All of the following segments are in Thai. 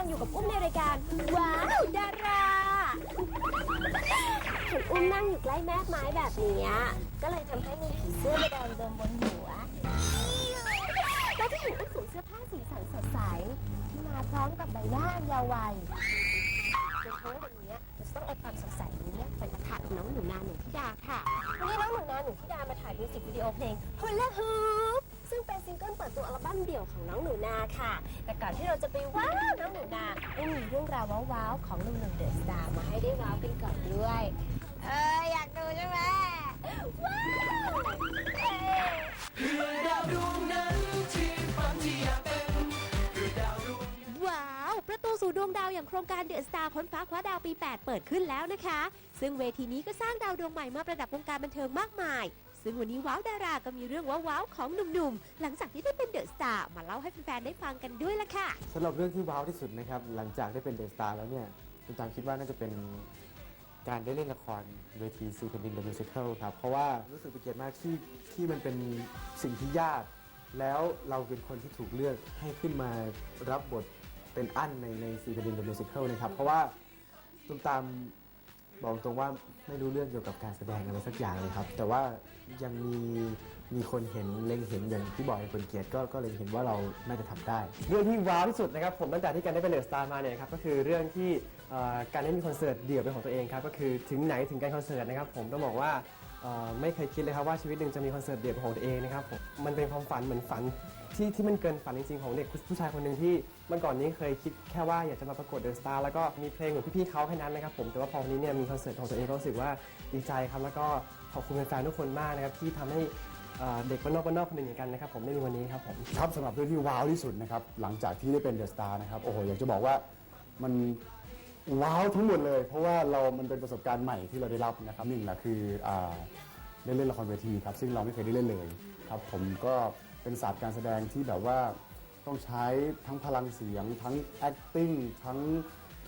ลังอยู่กับอุ้มในรายการ ว้าว ดาราเห็นอุ้มนั่งอยู่ใกล้แม่ไม้แบบเนี้ยก็เลยทำให้มีผีเสื้อมาเดินเดินบนหัวแล้วที่เห็นอุ้มสวมเสื้อผ้าสีสันสดใสที่มาพร้อมกับใบหน้าอันยาววัยโดยเฉพาะวันนี้เราจะต้องเอาความสดใสนี้ไปประทานกับน้องหนูนาหนูธิดาค่ะวันนี้น้องหนูนาหนูธิดามาถ่ายมิวสิกวิดีโอเพลง Hula Hoop ซึ่งเป็นซิงเกิลเปิดตัวอัลบั้มเดี่ยวของน้องหนูนาค่ะ แต่ก่อนที่เราจะไปว้าวน้องหนูนาไม่มีเรื่องราวว้าวๆของหนุ่มๆเดอะสตาร์มา รงการเดอะสตาร์ค้นฟ้าคว้าดาวปี 8 เปิดขึ้นแล้วนะคะ ซึ่งเวทีนี้ก็สร้างดาวดวงใหม่มาประดับวงการบันเทิงมากมาย ซึ่งวันนี้ว้าวดาราก็มีเรื่องว้าวๆของหนุ่มๆ หลังจากที่ได้เป็นเดอะสตาร์มาเล่าให้แฟนๆได้ฟังกันด้วยละค่ะ สำหรับเรื่องที่ว้าวที่สุดนะครับหลังจากได้เป็นเดอะสตาร์แล้วเนี่ยคุณตามคิดว่าน่าจะเป็นการได้เล่นละครเวทีซีแผ่นดินเดอะมิวสิคลครับเพราะว่ารู้สึกเป็นเกียรติมากที่ที่มันเป็นสิ่งที่ยาก แล้วเราเป็นคนที่ถูกเลือกให้ขึ้นมารับบท เป็นอั้นในในซีแผ่นดินเดอะมิวสิคลนะครับ เพราะว่าตุ้มตามบอกตรงว่าไม่รู้เรื่องเกี่ยวกับการแสดงอะไรสักอย่างเลยครับ แต่ว่ายังมีมีคนเห็นเล็งเห็นอย่างที่บอกในคนเกียรติก็ก็เลยเห็นว่าเราน่าจะทำได้ เรื่องที่ว้าวที่สุดนะครับผมตั้งแต่ที่การได้เป็นเดอะสตาร์มาเนี่ยครับก็คือเรื่องที่เอ่อการได้มีคอนเสิร์ตเดี่ยวเป็นของตัวเองครับก็คือถึงไหนถึงการคอนเสิร์ตนะครับผมต้องบอกว่าเอ่อไม่เคยคิดเลยครับว่าชีวิตหนึ่งจะมีคอนเสิร์ตเดี่ยวเป็นของตัวเองนะครับผมมันเป็นความฝันเหมือนฝัน ที่ที่มันเกินฝันจริงๆ ของเด็กผู้ชายคนหนึ่งที่เมื่อก่อนนี้เคยคิดแค่ว่าอยากจะมาประกวดเดอะสตาร์แล้วก็มีเพลงเหมือนพี่ๆเขาแค่นั้นนะครับผมแต่ว่าพอวันนี้เนี่ยมีคอนเสิร์ตของตัวเองก็รู้สึกว่าดีใจครับแล้วก็ขอบคุณแฟนๆทุกคนมากนะครับที่ทำให้เด็กบ้านนอกบ้านนอกคนหนึ่งอย่างกันนะครับผมได้มีวันนี้ครับผมครับสำหรับเรื่องที่ว้าวที่สุดนะครับหลังจากที่ได้เป็นเดอะสตาร์นะครับโอ้โหอยากจะบอกว่ามันว้าวทั้งหมดเลย เพราะว่าเรามันเป็นประสบการณ์ใหม่ที่เราได้รับนะครับหนึ่งแหละคืออ่าได้เล่นละครเวทีครับซึ่งเราไม่เคยได้เล่นเลยครับผมก็ เป็นศาสตร์การแสดงที่แบบว่าต้องใช้ทั้งพลังเสียง ทั้ง acting ทั้ง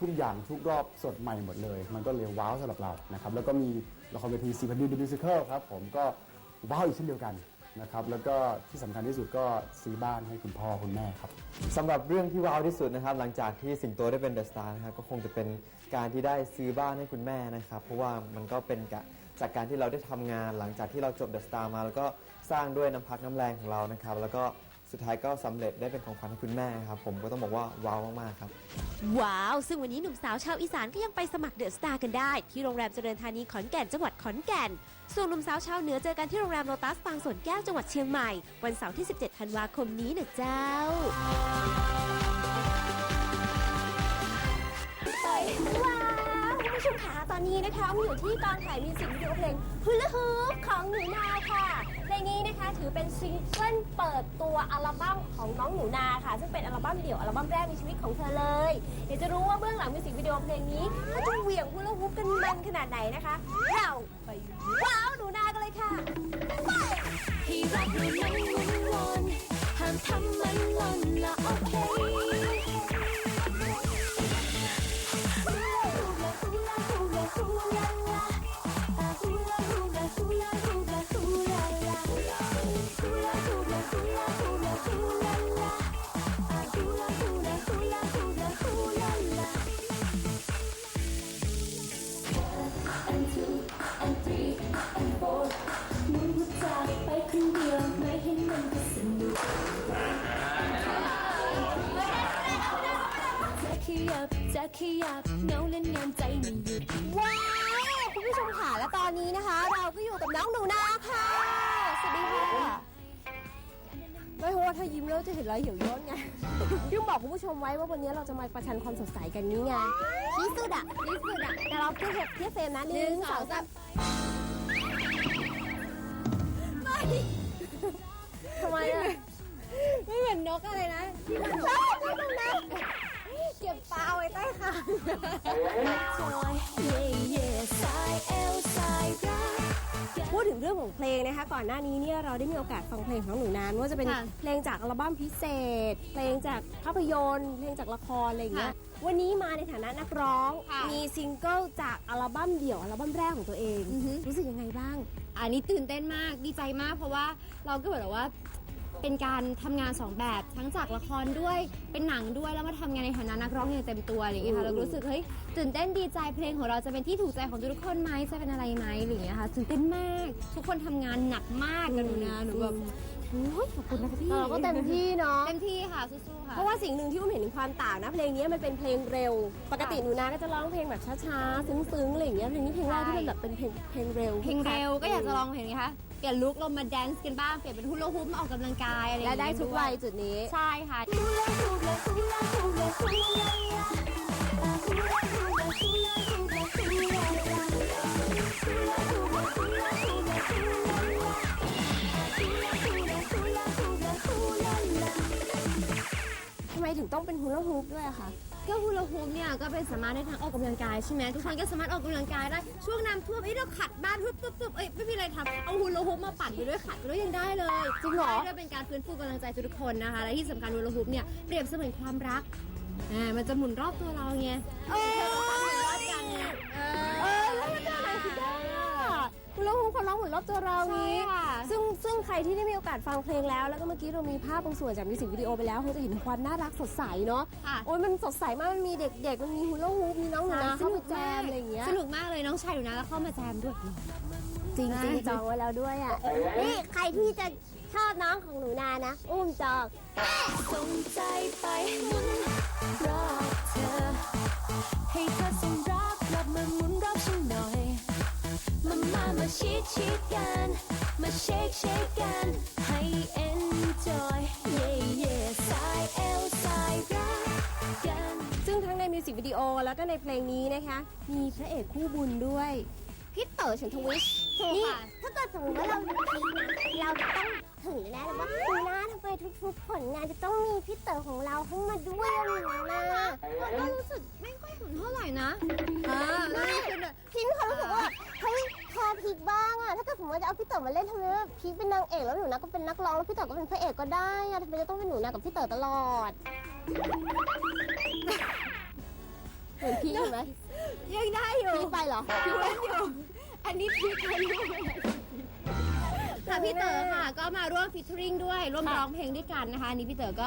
ทุกอย่างทุกรอบสดใหม่หมดเลย มันก็เลยว้าวสำหรับเรานะครับแล้วก็มีละครเวทีซีพันดีมิวสิคลครับผมก็ว้าวอีกเช่นเดียวกันนะครับแล้วก็ที่สำคัญที่สุดก็ซื้อบ้านให้คุณพ่อคุณแม่ครับ สำหรับเรื่องที่ว้าวที่สุดนะครับ หลังจากที่สิงโตได้เป็นเดอะสตาร์นะครับก็คงจะเป็นการที่ได้ซื้อบ้านให้คุณแม่นะครับ เพราะว่ามันก็เป็นกะจากการที่เราได้ทำงานหลังจากที่เราจบเดอะสตาร์มา แล้วก็ สร้างด้วยน้ำพักน้ำแรงของเรานะครับ แล้วก็สุดท้ายก็สำเร็จได้เป็นของขวัญให้คุณแม่ครับ ผมก็ต้องบอกว่าว้าวมากๆครับ ว้าว ซึ่งวันนี้หนุ่มสาวชาวอีสานก็ยังไปสมัครเดอะสตาร์กันได้ ที่โรงแรมเจริญธานีขอนแก่นจังหวัดขอนแก่น ส่วนหนุ่มสาวชาวเหนือเจอกันที่โรงแรมโลตัสบางสวนแก้วจังหวัดเชียงใหม่ วันเสาร์ที่ 17 ธันวาคมนี้นะเจ้าว้าวคุณผู้ชมคะตอนนี้นะคะมีอยู่ที่กองถ่ายมิวสิกวิดีโอเพลง Hula Hoop ของหนูนาค่ะ นี้นะคะถือเป็นซิงเกิลเปิดตัวอัลบั้มของน้องหนูนาค่ะ ซึ่งเป็นอัลบั้มเดี่ยวอัลบั้มแรกในชีวิตของเธอเลย เดี๋ยวจะรู้ว่าเบื้องหลังมิวสิกวิดีโอเพลงนี้เขาจะเหวี่ยงฮูลาฮูปกันมันขนาดไหนนะคะเราไปว้าวหนูนากันเลยค่ะให้รักหนูนั้นวนวนห้ามทำมัน อยู่กับน้องหนูนาค่ะ สวัสดีค่ะ ไม่เพราะว่าถ้ายิ้มแล้วจะเห็นรอยเหี่ยวย่นไงพี่บอกคุณผู้ชมไว้ว่าวันนี้เราจะมาประชันความสดใสกันนี้ไงที่สุดอะที่สุดอะแต่เราเทียบเทียบเฟรมนะหนึ่งสองสามไม่ทำไมอะไม่เหมือนนกอะไรนะที่มันนกนกนะเก็บปลาไว้ใต้คางจอยเย่เพูดถึงเรื่องของเพลงนะคะ ก่อนหน้านี้เนี่ยเราได้มีโอกาสฟังเพลงของหนูนานไม่ว่าจะเป็นเพลงจากอัลบั้มพิเศษ เพลงจากภาพยนตร์ เพลงจากละครอะไรอย่างเงี้ย วันนี้มาในฐานะนักร้องมีซิงเกิลจากอัลบั้มเดี่ยวอัลบั้มแรกของตัวเองรู้สึกยังไงบ้าง อันนี้ตื่นเต้นมากดีใจมากเพราะว่าเราก็เหมือนกับว่าเป็นการทำงานสองแบบทั้งจากละครด้วยเป็นหนังด้วยแล้วมาทำงานในฐานะนักร้องอย่างเต็มตัวอะไรอย่างเงี้ยค่ะเราก็รู้สึกเฮ้ยตื่นเต้นดีใจเพลงของเราจะเป็นที่ถูกใจของทุกๆคนไหมจะเป็นอะไรไหมอะไรอย่างเงี้ยค่ะตื่นเต้นมาก ทุกคนทำงานหนักมากกันหนูนะหนูแบบโอ้ยขอบคุณนะคะพี่ เราก็เต็มที่เนาะ เต็มที่ค่ะสู้ๆค่ะ เพราะว่าสิ่งหนึ่งที่อุ้มเห็นถึงความต่างนะเพลงนี้มันเป็นเพลงเร็ว ปกติหนูนาก็จะร้องเพลงแบบช้าๆซึ้งๆอะไรอย่างเงี้ยเพลงนี้เพลงแรกที่เป็นแบบเป็นเพลงเพลงเร็วเพลงเร็วก็อยากจะลองเพลงนี้ค่ะเปลี่ยนลุคลงมาแดนซ์กันบ้างเปลี่ยนเป็นฮุลาฮูปมาออกกำลังกายอะไรอย่างและเงี้ยได้ทุกวัยจุดนี้ ใช่ค่ะ hula hula hula hula hula la Ah, ทำไมถึงต้องเป็นฮูลาฮูปด้วยอะคะ ก็ฮูลาฮูปเนี่ยก็เป็นสามารถได้ทั้งออกกำลังกายใช่ไหมทุกคนก็สามารถออกกำลังกายได้ช่วงน้ำท่วมเอ้ยเราขัดบ้านปุ๊บปุ๊บปุ๊บเอ้ยไม่มีอะไรทำเอาฮูลาฮูปมาปั่นไปด้วยขัดไปด้วยยังได้เลยจริงเหรอใช่ด้วยเป็นการฟื้นฟูกำลังใจทุกคนนะคะและที่สำคัญฮูลาฮูปเนี่ยเปรียบเสมือนความรักอ่ามันจะหมุนรอบตัวเราไงเออ องเหมือนรอบตัวเราใช่นี้ค่ะ ซึ่งซึ่งใครที่ได้มีโอกาสฟังเพลงแล้ว แล้วก็เมื่อกี้เรามีภาพบางส่วนจากมิวสิกวิดีโอไปแล้วคงจะเห็นความน่ารักสดใสเนาะค่ะ โอ้ยมันสดใสมากมันมีเด็กๆมันมีฮูลาฮูปมีน้องหนูนาเข้ามาแจมอะไรอย่างเงี้ยสนุกมากเลยน้องชายหนูนะแล้วเข้ามาแจมด้วย จริงจริงๆจองไว้แล้วด้วยอะ นี่ใครที่จะชอบน้องของหนูนานะ อุ้มจองส่งใจไปหมุนรอบเธอ ให้เธอส่ง มามามาชิดชิดกัน มาเชคเชคกัน ให้ enjoy yeah yeah สายเอวสายรักกัน ซึ่งทั้งในมิวสิกวิดีโอแล้วก็ในเพลงนี้นะคะ มีพระเอกคู่บุญด้วย พี่เต๋อฉันทวิชถูกนี่ค่ะ ถ้าเกิดสมมติว่าเราดูคลิปนะเราจะต้องถึงแน่เลยว่าดูนะทำไมทุกๆ ผลงานจะต้องมีพี่เต๋อของเราเข้ามาด้วยอะไรอย่างเงี้ยนะก็รู้สึกไม่ค่อยหุ่นเท่าไหร่นะ อ่าไม่พี่มีความรู้สึกว่าเฮ้ยแค ร์พีคบ้างอะถ้าเกิดสมมติว่าจะเอาพี่เต๋อมาเล่นทำไมว่าพีคเป็นนางเอกแล้วหนูนะก็เป็นนักร้องแล้วพี่เต๋อก็เป็นพระเอกก็ได้อะทำไมจะต้องเป็นหนูนะกับพี่เต๋อตลอดเหมือนพีคอยู่ไหมยังได้อยู่พีคไปเหรอพีคอยู่ อันนี้พีคเลยค่ะพี่เต๋อค่ะ ก็มาร่วมฟิชเชอริงด้วยร่วมร้องเพลงด้วยกันนะคะอันนี้พี่เต๋อก็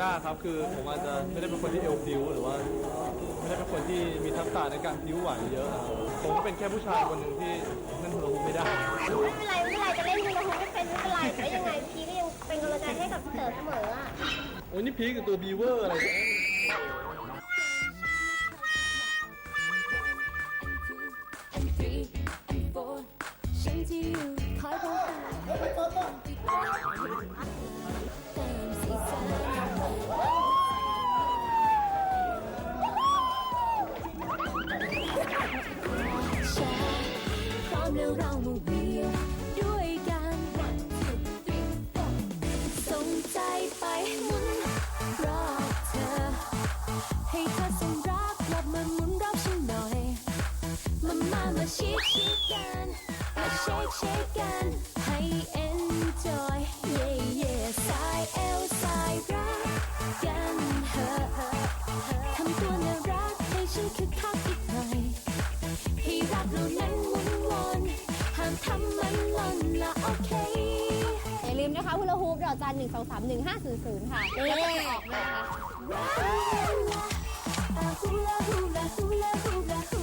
ยากครับคือผมอาจจะไม่ได้เป็นคนที่เอวพิ้วหรือว่า ไม่ได้เป็นคนที่มีทักษะในการพิ้วไหวเยอะครับผมก็เป็นแค่ผู้ชายคนหนึ่งที่เล่นฮูลาฮูปไม่ได้ ไม่เป็นไรไม่เป็นไรจะเล่นยูลาฮูไม่เป็นไม่เป็นไรแต่ยังไงพีคก็ยังเป็นกำลังใจให้กับพี่เต๋อเสมออะโอ้ยนี่พีคกับตัวบีเวอร์อะไรเนี่ย ชิดชิดกันมาเชคเชคกันให้ enjoy yeah yeah สายเอวสายรักกันเถอะทำตัวน่ารักให้ฉันคึกคักอีกหน่อยให้รักเรานั้นหมุนวนห้ามทำมันหล่นละโอเค อย่าลืมนะคะฮูลาฮูปดอกจันหนึ่งสองสามหนึ่งห้าศูนย์ศูนย์ค่ะแล้วก็จะออกนะคะ Hula hula hula hula hula